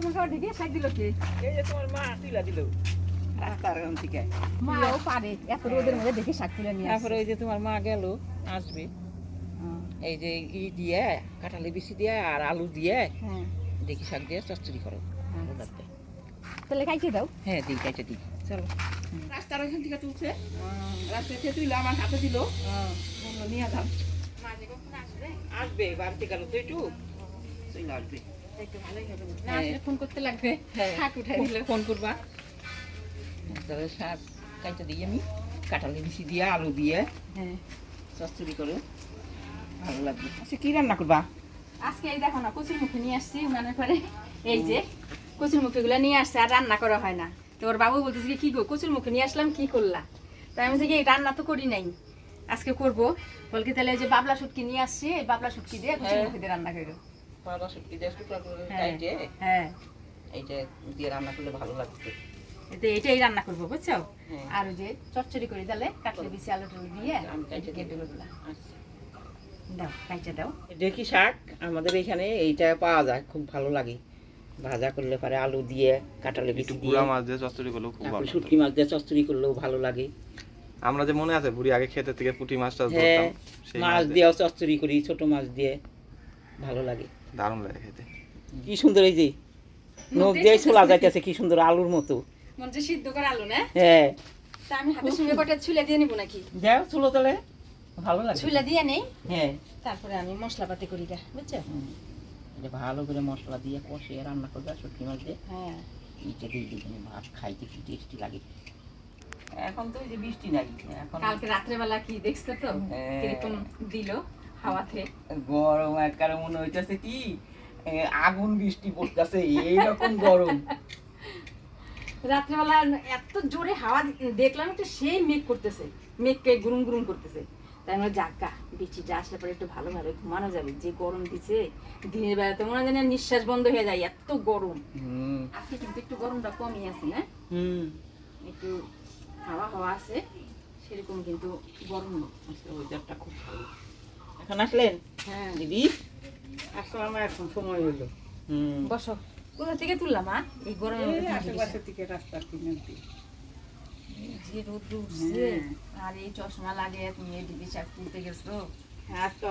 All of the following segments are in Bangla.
তোমাকে আবার ঢেকে শাক দিল কে? এই যে তোমার মা তুইলা দিল। রাস্তার ওখান থেকে মাও পারে এত রোদের মধ্যে দেখে শাক তুলে নিয়ে তারপরে ওই যে তোমার মা গেল আসবে। এই যে ই দিয়ে কাঁঠালি বেশি দিয়ে আর আলু দিয়ে হ্যাঁ। দেখি শাক দিয়ে চচ্চড়ি করো ভালো তাহলে কাইকে দাও। হ্যাঁ দিই কাইটা দিই। চলো। রাস্তার ওইখান থেকে তুলছে। রাস্তা থেকে তুইলে আমার হাতে দিল। নিয়ে যাম আসবে বাড়িতে গেল তো একটু। চলে আসবে। একটু ভালোই হবে না হ্যাঁ। আসলে ফোন করতে লাগবে। হ্যাঁ। শাক উঠাই দিল। ফোন করবা। তবে শাক কাইটা দিই আমি কাঁঠালি বেশি দিয়ে আলু দিয়ে হ্যাঁ। চচ্চড়ি করে ভালো লাগবে। আচ্ছা কি রান্না করবা? আজকে এই দেখো না কচুর মুখে নিয়ে আসছি করে এই যে কচুর মুখেগুলো নিয়ে আসছে আর রান্না করা হয় না। তো ওর বাবু বলতেছে কি, গো কচুর মুখে নিয়ে আসলাম কি করলা? তাই আমি কি রান্না তো করি নাই। আজকে করব। বলকি তাহলে এই যে বাবলা শুটকি নিয়ে আসছি এই বাবলা শুটকি দিয়ে কচুর। মুখে দিয়ে রান্না করো টুকরা করে হ্যাঁ। হ্যাঁ। এইটা দিয়ে রান্না করলে ভালো লাগছে। এতে এটাই রান্না করব বুঝছ? হ্যাঁ। আর যে চচ্চড়ি করে দিলে কাটলে বেশি আলু টালু দিয়ে আমি কাইটে কেটে দিই। আচ্ছা। দাও কাইচা দাও। দেখি শাক? আমাদের এখানে এইটা পাওয়া যায় খুব ভালো লাগে। ভাজা করলে পারে আলু দিয়ে দিয়ে গুড়া মাছ দিয়ে চচ্চড়ি করলেও খুব ভালো শুটকি মাছ দিয়ে চচ্চড়ি করলেও ভালো লাগে। আমরা যে মনে আছে বুড়ি আগে খেতে থেকে পুঁটি মাছটা ধরতাম মাছ মাছ দিয়ে। দিয়েও চচ্চড়ি করি ছোট মাছ দিয়ে ভালো লাগে। দারুণ লাগে খেতে। কি সুন্দর এই যে নখ দিয়ে ছোলা যাইতেছে কি সুন্দর আলুর মতো। মনে হচ্ছে সিদ্ধ করে আলু না? হ্যাঁ। তা আমি হাতের সঙ্গে কটা ছুলে দিয়ে নিবো নাকি? যাও চলো তাহলে ভালো লাগে। ছুলে দিয়ে নেই? হ্যাঁ। তারপরে আমি মশলাপাতি করি গা বুঝছ? এটা ভালো করে মশলা দিয়ে কষিয়ে রান্না করবে শুটকি মাছ দিয়ে। হ্যাঁ। নিচে দিয়ে দিবেন ভাত খাইতে কি টেস্টি লাগে। এখন তো ওই যে বৃষ্টি নাই এখন কালকে রাত্রেবেলা কি দেখছ তো? হ্যাঁ। কীরকম দিল? হাওয়াতে। গরম একবারে মনে হইতেছে কি আগুন বৃষ্টি পড়তেছে এইরকম গরম। রাত্রেবেলা এত জোরে হাওয়া দেখলাম সেই মেঘ করতেছে মেঘকে গুরুম গুরুম করতেছে। তাই আমরা জাগা বৃষ্টিটা আসলে পরে একটু ভালোভাবে ঘুমানো যাবে। যে গরম দিছে দিনের বেলাতে মনে হয় যেন নিঃশ্বাস বন্ধ হয়ে যায় এত গরম। আজকে কিন্তু একটু গরমটা কমই আছে না? হুম। একটু হাওয়া হাওয়া আছে সেরকম কিন্তু গরম ওয়েদারটা খুব ভালো। এখন আসলেন? হ্যাঁ। দিদি? আসলে আমার এখন সময় হলো হুম। বসো। কোথা থেকে তুললাম মা? এই গরমের মধ্যে আশেপাশে থেকে রাস্তার কিনে দিই। যে রোদ উঠছে। আর এই চশমা লাগে তুমি এই ডিবি শাক তুলতে গেছো? আজ তো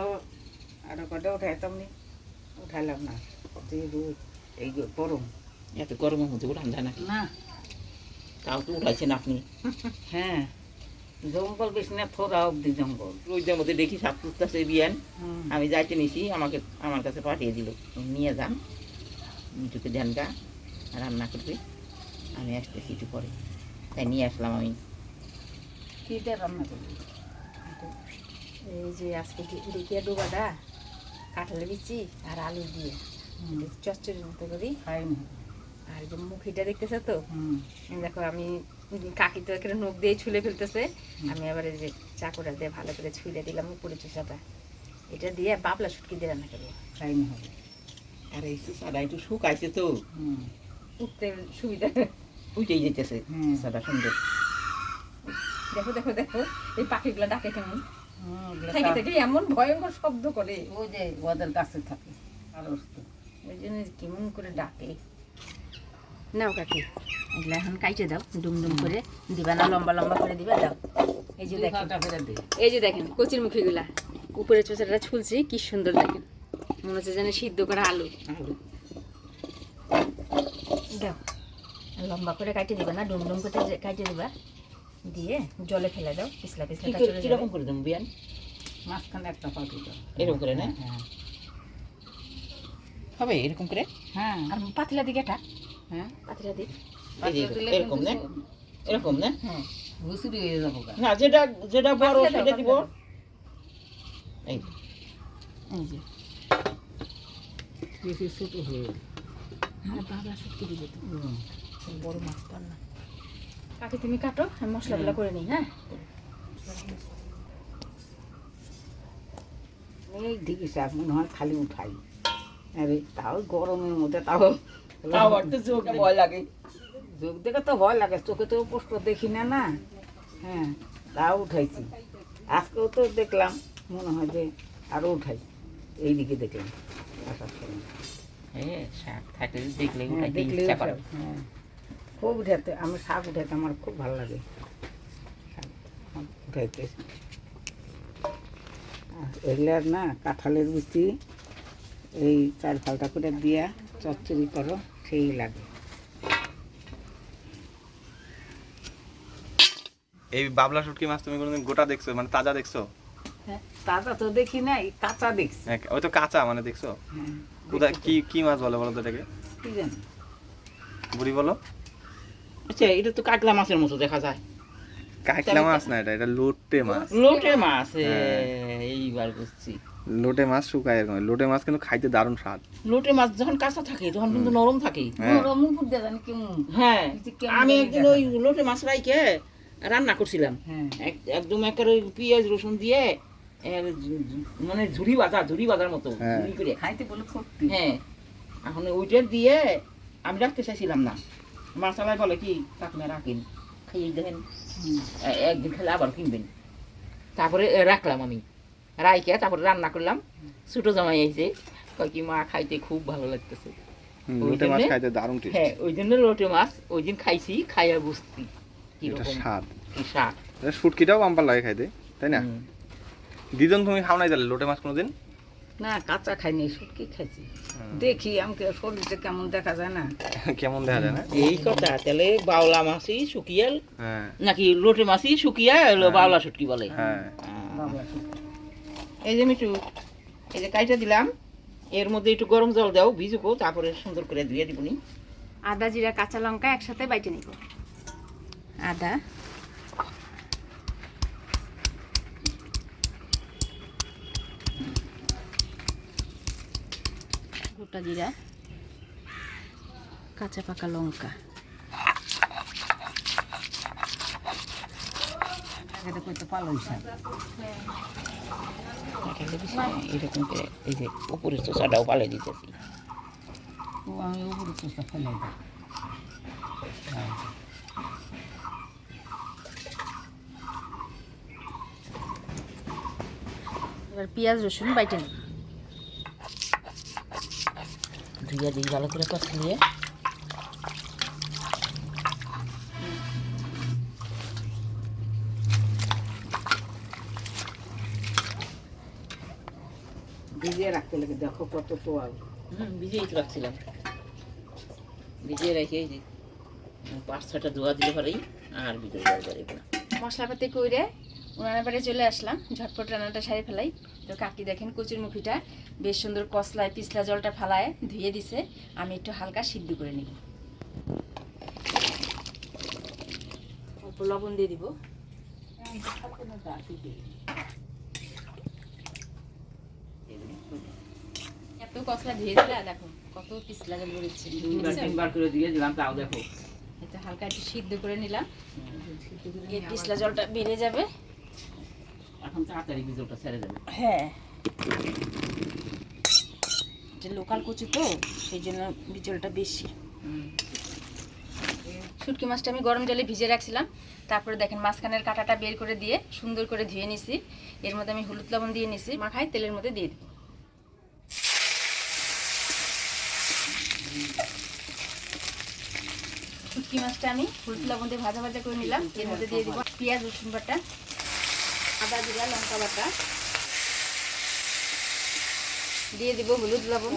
আরও কটা উঠাইতাম নি। উঠাইলাম না যে রোদ এই গরম। এত গরমের মধ্যে উঠান যায় না। তাও তো উঠাইছেন আপনি? হ্যাঁ। জঙ্গল বেশি না থোড়া অব্দি জঙ্গল। রোদের মধ্যে দেখি সাপ তুলতেছে বিয়ান। হুম। আমি যাইতে নিছি আমাকে আমার কাছে পাঠিয়ে দিল। নিয়ে যান মিঠুকে দেন গা রান্না করবে। আমি আসতে একটু পরে। তাই নিয়ে আসলাম আমি। কিটা রান্না করবি? এই যে আজকে দেখিয়া ডোবাটা কাঁঠালে বিচি আর আলু দিয়ে। চচ্চড়ির মতো করি। আর যে মুখিটা দেখতেছে তো? দেখো আমি কাকি তো এখানে নখ দিয়ে ছুলে ফেলতেছে। আমি আবার এই যে চাকুটা দিয়ে ভালো করে ছুলে দিলাম উপরে চুষাটা। এটা দিয়ে বাবলা শুটকি দিয়ে রান্না করব। খাই না হবে? আর এই সাদা একটু শুকাইছে তো। উঠতে সুবিধা। উঠেই যেতেছে। সাদা সুন্দর। দেখো দেখো দেখো এই পাখিগুলো ডাকে কেমন? থেকে থেকে এমন ভয়ঙ্কর শব্দ করে? ওই যে ওদের কাছে থাকে আর ওই জন্য কেমন করে ডাকে? নাও কাকি। এগুলো এখন কাইটে দাও ডুম ডুম করে দিবা না লম্বা লম্বা করে দিবা দাও। এই যে দেখেন। এই যে দেখেন কচির মুখিগুলা উপরে চোচাটা ছুলছি কি সুন্দর দেখেন। মনে হচ্ছে যেন সিদ্ধ করা আলু। আলু। দাও। লম্বা করে কাটিয়ে দিবা না ডুম ডুম করে কাটিয়ে দিবা দিয়ে জলে ফেলে দাও পিছলা পিছলা চলে যাবে। করে দেবো বিয়ান? মাঝখানে একটা পাখি তো এরকম করে না? হ্যাঁ। হবে এরকম করে? হ্যাঁ আর পাতলা দিকে এটা। হ্যাঁ? এরকম না এরকম না। হ্যাঁ ঘুষুরি হয়ে যাব না যেটা যেটা বড় পাতলা দাও, সেটা দিব। এই এই যে। বেশি ছোট হয়ে আর বাবা সত্যি দিবে তো। বড় মাছ পার না। কাকে তুমি কাটো আমি মশলাগুলো করে নিই হ্যাঁ? এই দিকে মনে হয় খালি উঠাই। আরে তাও গরমের মধ্যে তাও তাও তো ভয় লাগে। দেখে তো ভয় লাগে চোখে তো পোস্ট দেখি না না। হ্যাঁ তাও উঠাইছি। আজকেও তো দেখলাম মনে হয় যে আরও উঠাই। এই দিকে দেখলাম আসার সময়। হ্যাঁ শাক থাকলে দেখলে হ্যাঁ, উঠাইতে হ্যাঁ। খুব উঠাতে আমি শাক উঠাতে আমার খুব ভালো লাগে। শাক উঠাইতে। আর এগুলার না কাঁঠালের বিচি এই চার ফালটা করে দিয়া চচ্চড়ি করো সেই লাগে এই বাবলা শুটকি মাছ তুমি কোনোদিন গোটা দেখছ? মানে তাজা দেখছ? হ্যাঁ তাজা তো দেখি না এই কাঁচা দেখছি। হ্যাঁ, ওই তো কাঁচা মানে দেখছ? হ্যাঁ কোথায় কি কি মাছ বলে বলো তো এটাকে? কি জানি? বুড়ি বলো। আচ্ছা এটা তো কাতলা মাছের মতো দেখা যায়। কাঁকড়া মাছ না এটা এটা লোটে মাছ। লোটে মাছ। এইবার বুঝছি। লোটে মাছ শুকায় এরকম। লোটে মাছ কিন্তু খাইতে দারুণ স্বাদ। লোটে মাছ যখন কাঁচা থাকে তখন কিন্তু নরম থাকে। হ্যাঁ। নরম দিয়ে জানি কেমন। হ্যাঁ। আমি একদিন ওই লোটে মাছ রাইকে রান্না করছিলাম। হ্যাঁ। এক- একদম একেবারে ওই পেঁয়াজ রসুন দিয়ে মানে ঝুড়ি বাজা ঝুড়ি বাজার মতো হ্যাঁ। ঝুড়ি করে। খাইতে বলে ফুটতি হ্যাঁ। এখন ওইটা দিয়ে আমি রাখতে চাইছিলাম না। মাসালাই বলে কি কাকিমা রাখেন। খাইয়ে দেখেন। একদিন খেলে আবার কিনবেন। তারপরে রাখলাম আমি। রাইকে তারপরে রান্না করলাম। ছোটো জামাই আইছে কয় কি মা খাইতে খুব ভালো লাগতেছে। ওই লোটে মাছ জন্যে- খাইতে দারুণ টেস্ট হ্যাঁ ওই জন্য লোটে মাছ ওই দিন খাইছি খাইয়া বুঝছি এটা কীরকম স্বাদ। স্বাদ। শুটকিটাও বাম্পার লাগে খাইতে তাই না? দিদন তুমি খাও নাই তাহলে লোটে মাছ কোনোদিন? না কাঁচা খাইনি শুটকি খাইছি। দেখি আমাকে শরীরটা কেমন দেখা যায় না। কেমন দেখা যায় না? এই কথা তাহলে বাউলা মাছই শুকিয়াল হ্যাঁ। নাকি লোটে মাছই শুকিয়া বাউলা শুটকি বলে? হ্যাঁ। শুটকি। এই যে মিটু এই যে কাইটা দিলাম এর মধ্যে একটু গরম জল দাও ভিজুকো তারপরে সুন্দর করে ধুয়ে দিবনি আদা জিরা কাঁচা লঙ্কা একসাথে বাইটে নিব। আদা। গোটা জিরা কাঁচা পাকা লঙ্কা। এটা করতে পালো শাক এরকম করে এই যে উপরের চোষাটাও পালে দিতেছি। ও আমি উপরে চোষা ফেলে দিই। এবার পেঁয়াজ রসুন বাইটে নিব। ধুয়ে দিই ভালো করে কষলিয়ে ভিজিয়ে রাখতে লাগে দেখো কত তোয়াল। হুম ভিজিয়েই তো রাখছিলাম। ভিজিয়ে রেখে এই পাঁচ ছটা ধোয়া দিলে পরেই আর জল দেবো না মশলাপাতি কইরে উনানের বাড়ি চলে আসলাম ঝটপট রান্নাটা সারি ফেলাই। তো কাকি দেখেন কচুর মুখিটা বেশ সুন্দর কসলায় পিছলা জলটা ফালায় ধুয়ে দিছে। আমি একটু হালকা সিদ্ধ করে নিব। অল্প লবণ দিয়ে দিব। এত কসলা ধুয়ে দেখো কত পিছলা জল বেরোচ্ছে তিনবার করে দিয়ে দিলাম তাও দেখো। এটা হালকা একটু সিদ্ধ করে নিলাম। এই পিছলা জলটা বেড়ে যাবে। এখন তাড়াতাড়ি বিজলটা ছেড়ে যাবে হ্যাঁ। এটা লোকাল কচু তো সেই জন্য বিচলটা বেশি। শুটকি মাছটা আমি গরম জলে ভিজে রাখছিলাম। তারপরে দেখেন মাঝখানের কাঁটাটা বের করে দিয়ে সুন্দর করে ধুয়ে নিছি। এর মধ্যে আমি হলুদ লবণ দিয়ে নিছি। মাখাই তেলের মধ্যে দিয়ে দেবো। শুটকি মাছটা আমি হলুদ লবণ দিয়ে ভাজা ভাজা করে নিলাম। এর মধ্যে দিয়ে দিব পেঁয়াজ, রসুন বাটা, আদা, জিরা, লঙ্কা বাটা। দিয়ে দিব হলুদ, লবণ।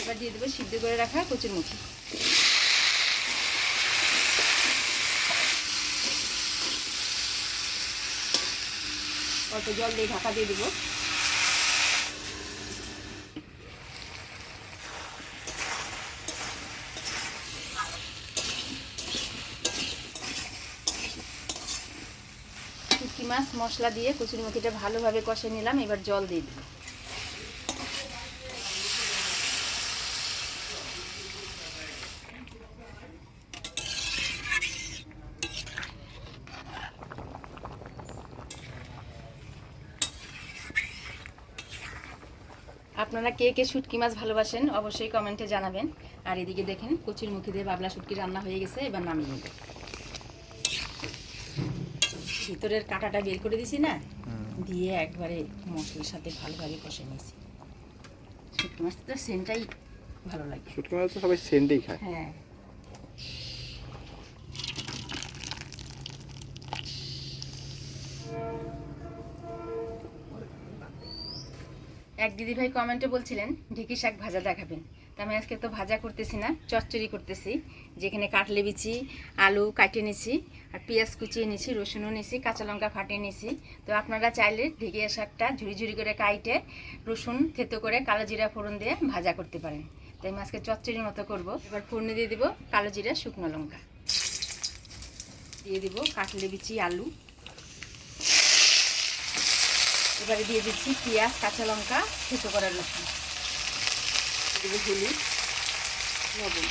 এবার দিয়ে দেবো সিদ্ধ করে রাখা কচুর মুখি অল্প জল দিয়ে ঢাকা দিয়ে দিব শুটকি মাছ মশলা দিয়ে কচুর ভালোভাবে কষে নিলাম, এবার জল দিয়ে দিব আপনারা কে কে শুটকি মাছ ভালোবাসেন, অবশ্যই কমেন্টে জানাবেন। আর এদিকে দেখেন, কচুর মুখি দিয়ে বাবলা শুটকি রান্না হয়ে গেছে, এবার নামিয়ে নেব। ভিতরের কাঁটাটা বের করে দিছি না দিয়ে একবারে মশলার সাথে ভালোভাবে কষে নিয়েছি। শুটকি মাছ তো সেন্টটাই ভালো লাগে। শুটকি মাছ তো সবাই সেন্টেই খায়। হ্যাঁ। এক দিদি ভাই কমেন্টে বলছিলেন ঢেঁকি শাক ভাজা দেখাবেন। আমি আজকে তো ভাজা করতেছি না, চচ্চড়ি করতেছি। যেখানে কাটলে বিচি, আলু কাটিয়ে নিছি, আর পেঁয়াজ কুচিয়ে নিছি, রসুনও নিছি, কাঁচা লঙ্কা ফাটিয়ে নিছি। তো আপনারা চাইলে ঢেঁকিয়া শাকটা ঝুড়ি ঝুড়ি করে কাইটে রসুন থেতো করে কালো জিরা ফোড়ন দিয়ে ভাজা করতে পারেন। তাই আমি আজকে চচ্চড়ির মতো করব। এবার ফোড়নে দিয়ে দিব কালো জিরা, শুকনো লঙ্কা। দিয়ে দিব কাটলে বিচি, আলু। এবারে দিয়ে দিচ্ছি পেঁয়াজ, কাঁচা লঙ্কা, থেতো করা রসুন। দেবো হলুদ লবণ।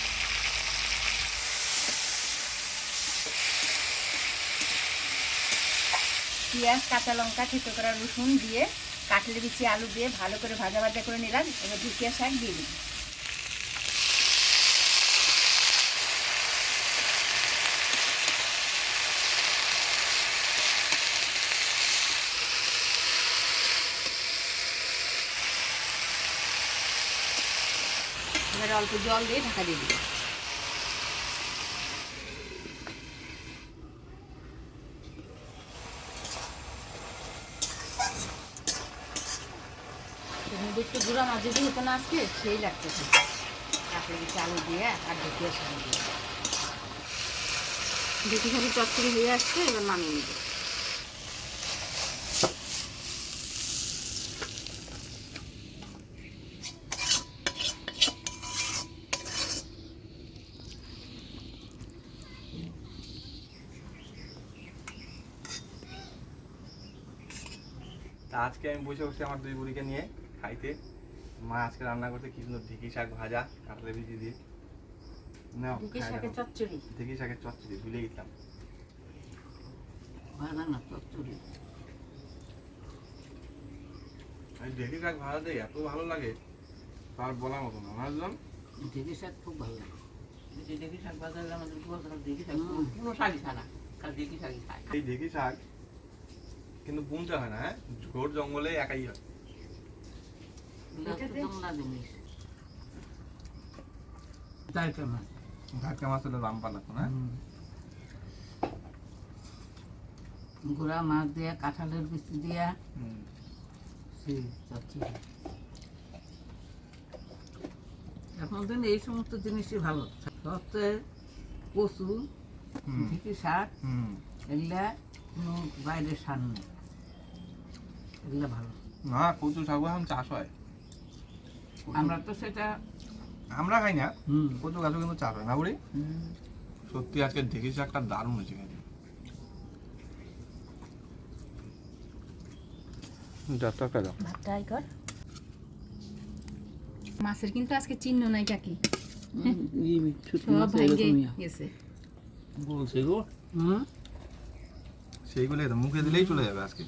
পেঁয়াজ, কাঁচা লঙ্কা, থেঁতো করা রসুন দিয়ে কাটলে বিচি আলু দিয়ে ভালো করে ভাজা ভাজা করে নিলাম। এবার ঢুকিয়া শাক দিয়ে দিই এবারে অল্প জল দিয়ে ঢাকা দিয়ে দিই একটু গুঁড়া মাছ যদি হতো না আজকে, সেই লাগতেছে তারপরে আলু দিয়ে আর ঢেকিয়ে সামনে দিয়ে। ঢেকি খালি চচ্চড়ি হয়ে আসছে, এবার নামিয়ে নিব। আজকে আমি বসে বসে আমার দুই বুড়িকে নিয়ে খাইতে। মা আজকে রান্না করতে কি সুন্দর ঢেঁকি শাক ভাজা কাটলে ভিজি দিয়ে। নাও ঢেকি শাকের চচ্চড়ি? ঢেঁকি শাকের চচ্চড়ি ভুলে গেছিলাম। ভাজা না চচ্চড়ি। এই ঢেঁকি শাক ভাজাতে এত ভালো লাগে তার বলার মতো না। বুঝলাম ঢেঁকি শাক খুব ভালো লাগে। শাক বাজারে আমাদের। কোনো শাকই খায় না খালি শাকই খায়। এই ঢেঁকি শাক কিন্তু বুনতে হয় না হ্যাঁ? ঘোর জঙ্গলে একাই হয়। মাছ হলে না গুড়া মাছ দিয়া কাঁঠালের দিয়া। এখন দিন এই সমস্ত জিনিসই ভালো। সত্যি কচু। ঢেঁকি শাক এগুলা কোনো বাইরের সার নেই। এগুলা ভালো। না কচু শাক এখন চাষ হয়। আমরা তো সেটা আমরা খাই না। হুম। কচু গাছও কিন্তু চাষ হয় না বুড়ি। সত্যি আজকে ঢেঁকি শাকটা দারুণ হয়েছে কিন্তু যাত্রা কেন ভাতটাই কর। মাছের কিন্তু আজকে চিহ্ন নাই কাকি। সব ভাঙ্গে গেছে। বলছে গো। সেইগুলো মুখে দিলেই চলে যাবে আজকে।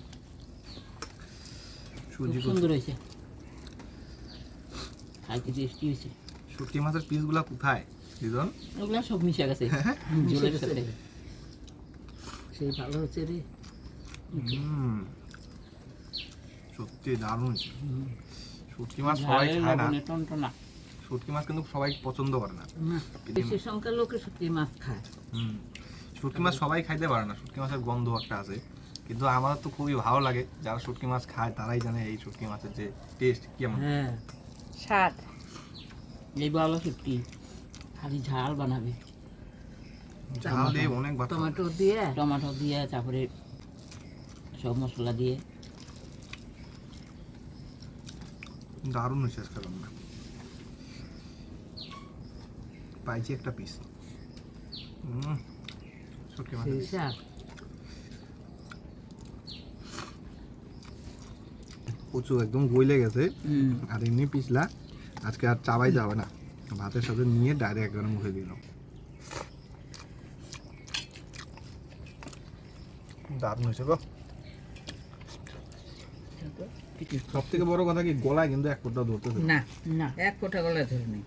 সুজি কচু। হয়েছে। খাইতে টেস্টি হয়েছে? শুটকি মাছের পিসগুলো কোথায়? দিদন? ওগুলা সব মিশে গেছে। জলের সাথে সেই ভালো হচ্ছে রে। হুম। সত্যি দারুণ। শুটকি মাছ সবাই খায় না। শুটকি মাছ কিন্তু সবাই পছন্দ করে না। বেশি লোকে মাছ খায়। হুম। শুটকি মাছ সবাই খাইতে পারে না। শুটকি মাছের গন্ধ একটা আছে। কিন্তু আমার তো খুবই ভালো লাগে। যারা শুটকি মাছ খায় তারাই জানে এই শুটকি মাছের যে টেস্ট কেমন। হ্যাঁ। স্বাদ। এই ভালো সত্যি খালি ঝাল বানাবে। ঝাল দিয়ে অনেক টমেটো দিয়ে? টমেটো দিয়ে তারপরে সব মশলা দিয়ে। দারুণ হয়েছে আজকে রান্না পাইছি একটা পিস শুটকি মাছের সেই piece। শাক কচু একদম গইলে গেছে। আর এমনি পিছলা আজকে আর চাবাই যাবে না। ভাতের সাথে নিয়ে ডাইরেক্ট একবার মুখে দিল দারুণ হয়েছে গো। সব থেকে বড় কথা কি গলায় কিন্তু এক কোটা ধরতে না না এক কোটা গলায় ধরে নেই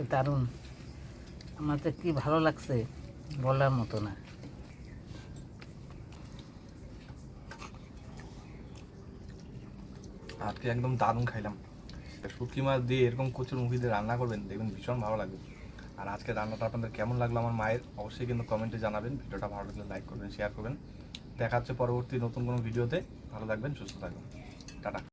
আজকে দারুণ। আমার তো কি ভালো লাগছে বলার মতো না। আজকে একদম দারুণ খাইলাম। তা শুটকি মাছ দিয়ে এরকম কচুর মুখি দিয়ে রান্না করবেন, দেখবেন ভীষণ ভালো লাগবে। আর আজকে রান্নাটা আপনাদের কেমন লাগল আমার মায়ের, অবশ্যই কিন্তু কমেন্টে জানাবেন। ভিডিওটা ভালো লাগলে লাইক করবেন শেয়ার করবেন। দেখা হচ্ছে পরবর্তী নতুন কোনো ভিডিওতে। ভালো থাকবেন, সুস্থ থাকবেন। টাটা।